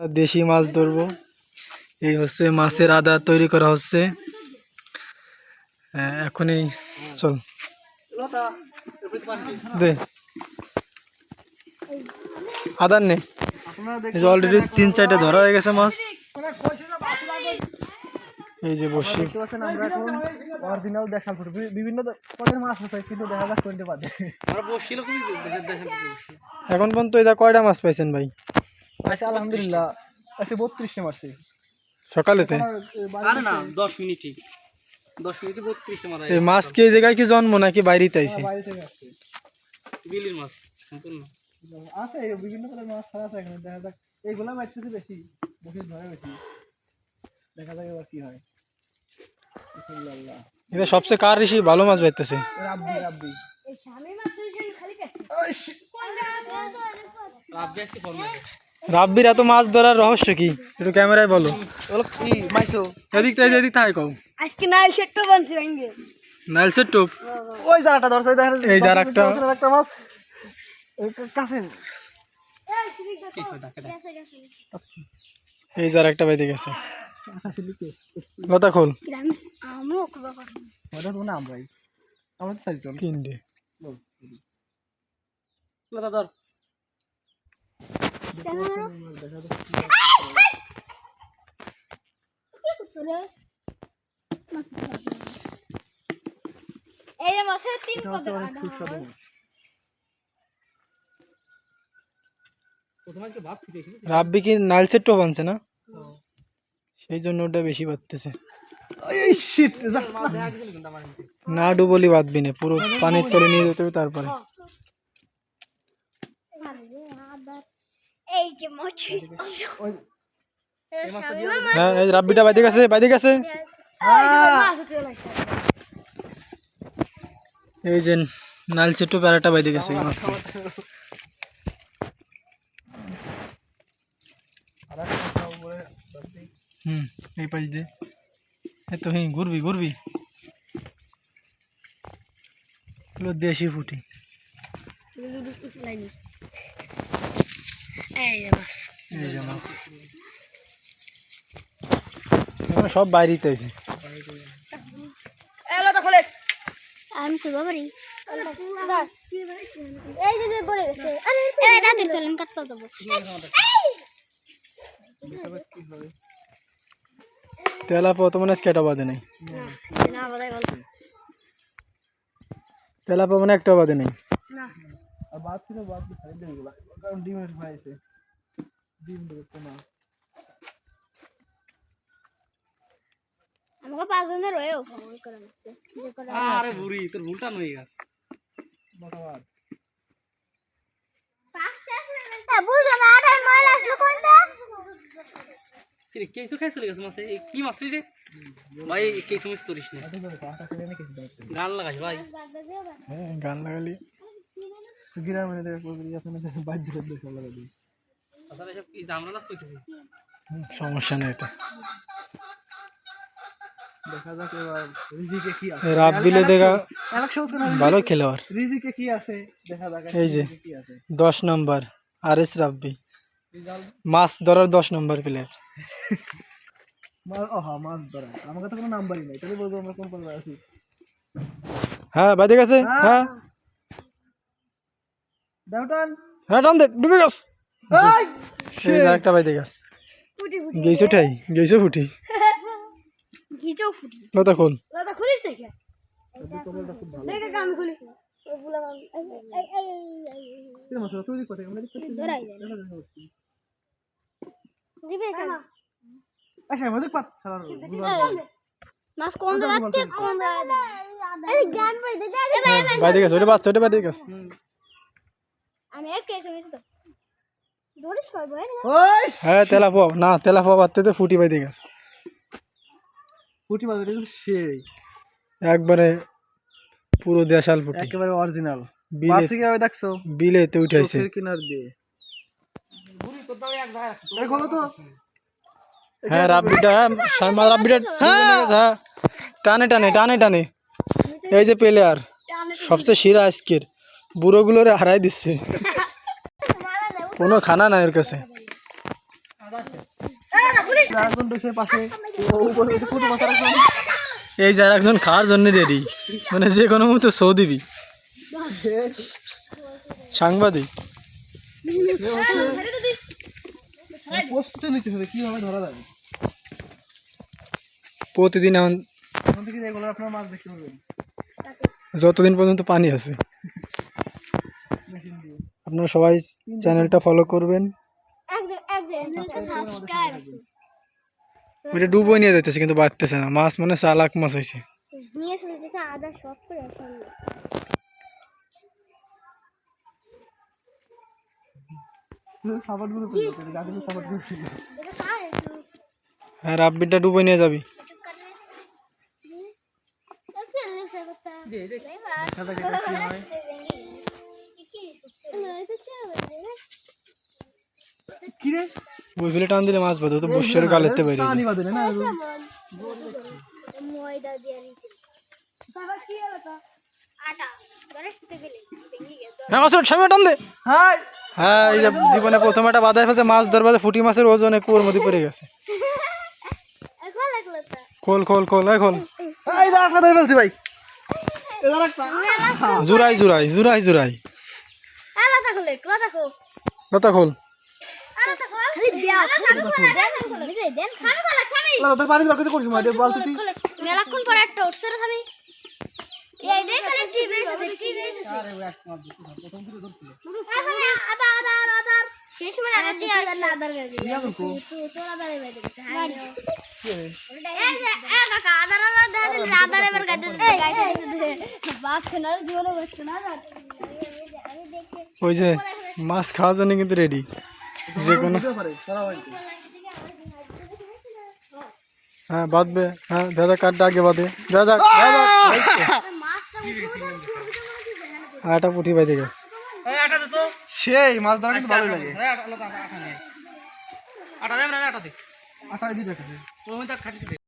দেশি মাছ ধরবো। এই হচ্ছে মাছের আদা তৈরি করা হচ্ছে। হ্যাঁ, এখনই চল। দে। আদার নে। এই যে অলরেডি তিন চারটে ধরা হয়ে গেছে মাছ। এই যে বসি। আমরা এখন অরিজিনাল দেখাল ফুটে বিভিন্ন পদের মাছ আছে কিন্তু দেখা কোনটা এখন পর্যন্ত এটা কয়টা মাছ পাইছেন ভাই? আচ্ছা আলহামদুলিল্লাহ। আচ্ছা বত্রিশটা মারছি। সকালেতে? আরে না দশ মিনিটই। দশ মিনিটে বত্রিশটা মারা এই মাছ কি এই জায়গায় কি জন্ম নাকি বাইরেতে আইছে? বাড়ি থেকে আসছে। বিলির মাছ সম্পূর্ণ। আছে এই বিভিন্ন পদের মাছ ছাড়া আছে এখানে। দেখা যাক এইগুলা মারতেছে বেশি বসে ধরে বেশি। দেখা যাক এবার কি হয়। এটা সবচেয়ে কার ঋষি? ভালো মাছ পাইতেছে রাব্বি রাব্বি। রাব্বি আজকে রাব্বির এত মাছ ধরার রহস্য কি? একটু ক্যামেরায় বলো। ওগুলো কি মাইছো? এদিক তাই এদিক তাই কও। আজকে নাইল সেটটা বানছে ভেঙে নাইলসের টোপ? ওই জারাটা ধরছে দেখেন এই জারাকটা। একটা মাছ। এই কাছে দেখ এই যার একটা বাইতে গেছে লতা খোল। আমরা তো চাইছি তিনটে। লতা ধর। এই যে মাছের তিন রাব্বি কি নাইলসের টোপ আনছে না সেই জন্য ওটা বেশি বাড়তেছে। না ডুবলি বাঁধবি না পুরো পানির তলে নিয়ে যেতে হবে তারপরে এই যে মাছ ওই হ্যাঁ এই রাব্বিটা বাইতে গেছে বাইতে গেছে এই যে নাইলসের টোপ আর একটা বাইতে গেছে মাত্র। হুম এই পাশ দিয়ে এই তো হি ঘুরবি ঘুরবি এগুলো দেশি ফুটি এই যে মাছ। এই যে মাছ। এগুলো সব বাইরেতে আছে। এলো তো খোলে। আমি খুলবো পারি এই যে যে পড়ে গেছে। আরে এই দাদির চলেন কাটতে দেবো। তেলা পাওয়া তো বাদে নেই। না তেলা মানে একটা বাদে নেই। না। আর বাদ ছিল বাদ সাইড দিয়ে এগুলা। কারণ ডিমের খাইছে ডিম ধরতে না। আমাকে পাঁচ জনের রয়েও আরে বুড়ি তোর ভুলটা নই গাছ। কেসু খাই চলে মাছে? এ কি মাছ রে ভাই কেসু মিস করিস না। গান লাগাস ভাই। হ্যাঁ গান লাগালি। সমস্যা নেই তো। দেখা যাক এবার রিজিকে কি আছে। বিলে দেখা ভালো খেলোয়াড়। রিজিকে কি আছে? দেখা যাক এই যে। রিজিকে কি দশ নম্বর আর এস রাব্বি মাছ ধরার দশ নম্বর প্লেয়ার হ্যাঁ মাছ ধরা আমার কাছে কোনো নাম্বারই নাই। তাহলে বলব আমরা কোন আছি? হ্যাঁ বাইতে গেছে হ্যাঁ। ডাউটন হ্যাঁ টান দে ডুবে গেছ। এই! যে একটা বাইতে গেছে। ফুটি ফুটি। গেছো ঠাই গেছো ফুটি। ঘিচো ফুটি। লতা খোল। দাদা খুলিস ভালো দেখে কাম খুলিস কি বাচ্চা ওটা বাইতে গেছে। আমি আর তো? ধরিস হ্যাঁ তেলা না তেলা বাড়তে ফুটি বাইতে গেছে। সেই। একবারে পুরো দেশাল ফুটি। একেবারে অরিজিনাল বিলে কীভাবে দেখছ? বিলেতে উঠাইছে। কিনার দিয়ে। তো। হ্যাঁ রাব্বিটা হ্যাঁ সাইমা রাব্বিটা হ্যাঁ। টানে টানে টানে টানে। এই যে প্লেয়ার সবচেয়ে সেরা আজকের। বুড়োগুলোরে হারাই দিচ্ছে কোনো খানা নাই ওর কাছে। এই যার একজন খাওয়ার জন্য রেডি মানে যে কোনো মুহূর্তে শো দিবি। সাংবাদিক। প্রতিদিন যতদিন পর্যন্ত পানি আছে। আপনারা সবাই চ্যানেলটা ফলো করবেন। সাবস্ক্রাইব ওইটা ডুবো নিয়ে যেতেছে কিন্তু বাড়তেছে না। মাছ মানে চালাক মাছ হয়েছে নিয়ে শুনতেছে আদা সব করে এখন সাপোর্টগুলো করতে হবে গাছে সাপোর্টগুলো এটা কার একটু হ্যাঁ রাব্বিরটা ডুবো নিয়ে যাবি চুপ করলে একটু লিসে করতে দেখা যাক এটা কি হয় কি রে ওই ফেলে টান দিলে মাছ বাঁধে তো বসের গালেতে বাইরে পানি না ময়দা দিয়ে নিতে বাবা কি হলো আটা হ্যাঁ সামনে টান দে। হ্যাঁ এই যে জীবনে প্রথম একটা বাধায় ফেলছে মাছ ধরবাতে ফুটি মাছের ওজনে কুয়োর মধ্যে পড়ে গেছে। এখন খোল খোল খোল এই খোল। এই দাঁড়া ধরে ফেলছি ভাই। জুরাই জুরাই জুরাই জুরাই কথা খোল। তোর পানি দিবা কিছু করিস না বালতি মেলাক্ষণ পরে একটা উঠছে রে শেষ সময় দিয়ে তোর গেছে আমি দেখে ওই যে মাছ খাওয়ার জন্য কিন্তু রেডি যে কোনো ভিডিও করে সারা ভাই হ্যাঁ বাঁধবে। হ্যাঁ দাদা কাঠটা আগে বাঁধে। যা যাক যা যাক এই তো। আর একটা পুঁটি বাইতে গেছে। এই আটা দে তো। সেই মাছ ধরা কিন্তু ভালোই লাগে। এই আটা আটা আটা নেই আটা দে না আটা দে। আটা দিতে ওই মধ্যে খাটি দে